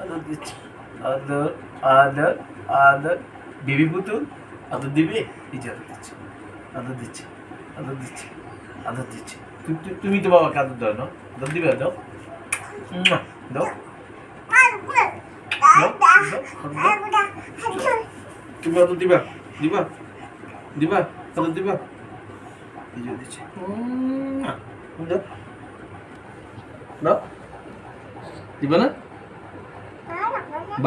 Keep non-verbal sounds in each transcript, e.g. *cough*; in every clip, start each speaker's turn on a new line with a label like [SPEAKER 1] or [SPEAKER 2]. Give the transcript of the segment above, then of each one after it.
[SPEAKER 1] আদর দিচ্ছে আদর আদর আদর বেবি পুতুল আদর দিবে এই যে দিচ্ছে আদর দিচ্ছে আদর দিচ্ছে আদর দিচ্ছে তুমি তো বাবাকে আদর দাও না আদর দিবে দাও দাও। তুমি আদর দিবা দিবা দিবা আদর দিবা এই যে দিচ্ছে দাও দিবা না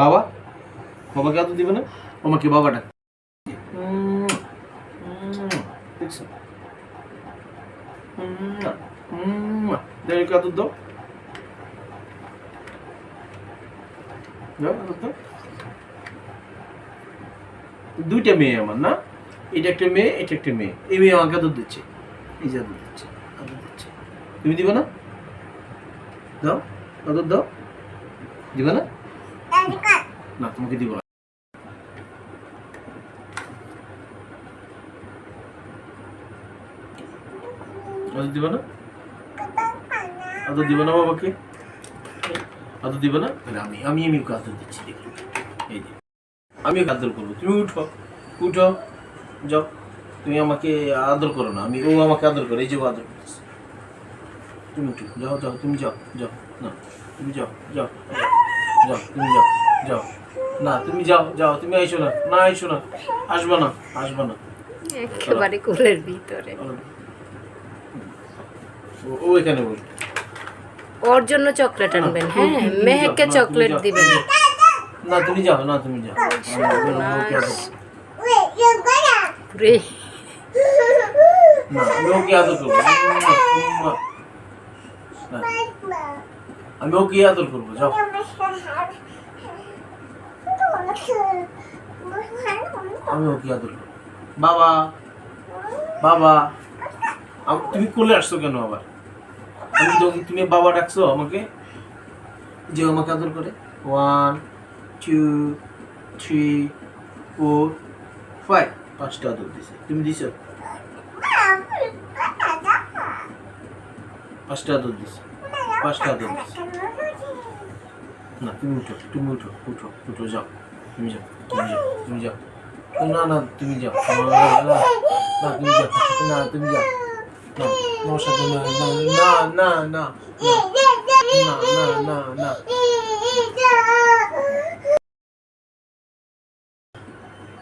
[SPEAKER 1] বাবা? বাবাকে আদর দিবে না? আমাকে বাবাটা দেখছ আদর দাও। দুইটা মেয়ে আমার না? এটা একটা মেয়ে এটা একটা মেয়ে। এই মেয়ে আমাকে আদর দিচ্ছে। এই যে আদর দিচ্ছে আদর দিচ্ছে। তুমি দিবে না? দাও আদর দাও। দিবে না? না তোমাকে দিব আদর করব তুমি উঠো উঠো যাও, তুমি আমাকে আদর করো না আমি ও আমাকে আদর করে এই যে আদর করতেছে তুমি উঠো যাও যাও তুমি যাও যাও না তুমি যাও যাও। যাও তুমি যাও যাও। না তুমি যাও যাও তুমি আইসো না না আইসো না। আসবা না আসবা না।
[SPEAKER 2] একেবারে কুলের ভিতরে।
[SPEAKER 1] ও- এখানে বল।
[SPEAKER 2] ওর জন্য চকলেট আনবেন হ্যাঁ মেহেককে চকলেট দিবেন।
[SPEAKER 1] না তুমি যাও না তুমি যাও। আমি ওকে আদর-
[SPEAKER 2] রে *laughs*
[SPEAKER 1] না ওকে আদর করব। আমি ওকে আদর করব যাও। আমি ওকে আদর করব। বাবা বাবা তুমি কোলে আসছো কেন আবার? আমি তুমি বাবা ডাকছো আমাকে যে আমাকে আদর করে। One two three four five পাঁচটা আদর দিছে। তুমি দিছো? পাঁচটা দিছে। পাঁচটা না তুমি উঠো তুমি উঠো উঠো উঠো যাও। তুমি যাও তুমি যাও তুমি যাও। না না তুমি যাও। না, তুমি যাও। না তুমি যাও। না সাথে না না না না না না না না না।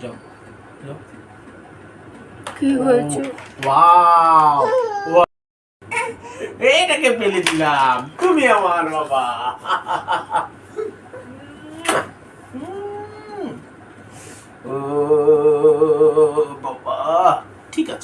[SPEAKER 1] যাও যাও।
[SPEAKER 2] কি হয়েছে?
[SPEAKER 1] ওয়াও। এইটাকে ফেলে দিলাম। তুমি আমার বাবা। ও বাবা। ঠিক আছে।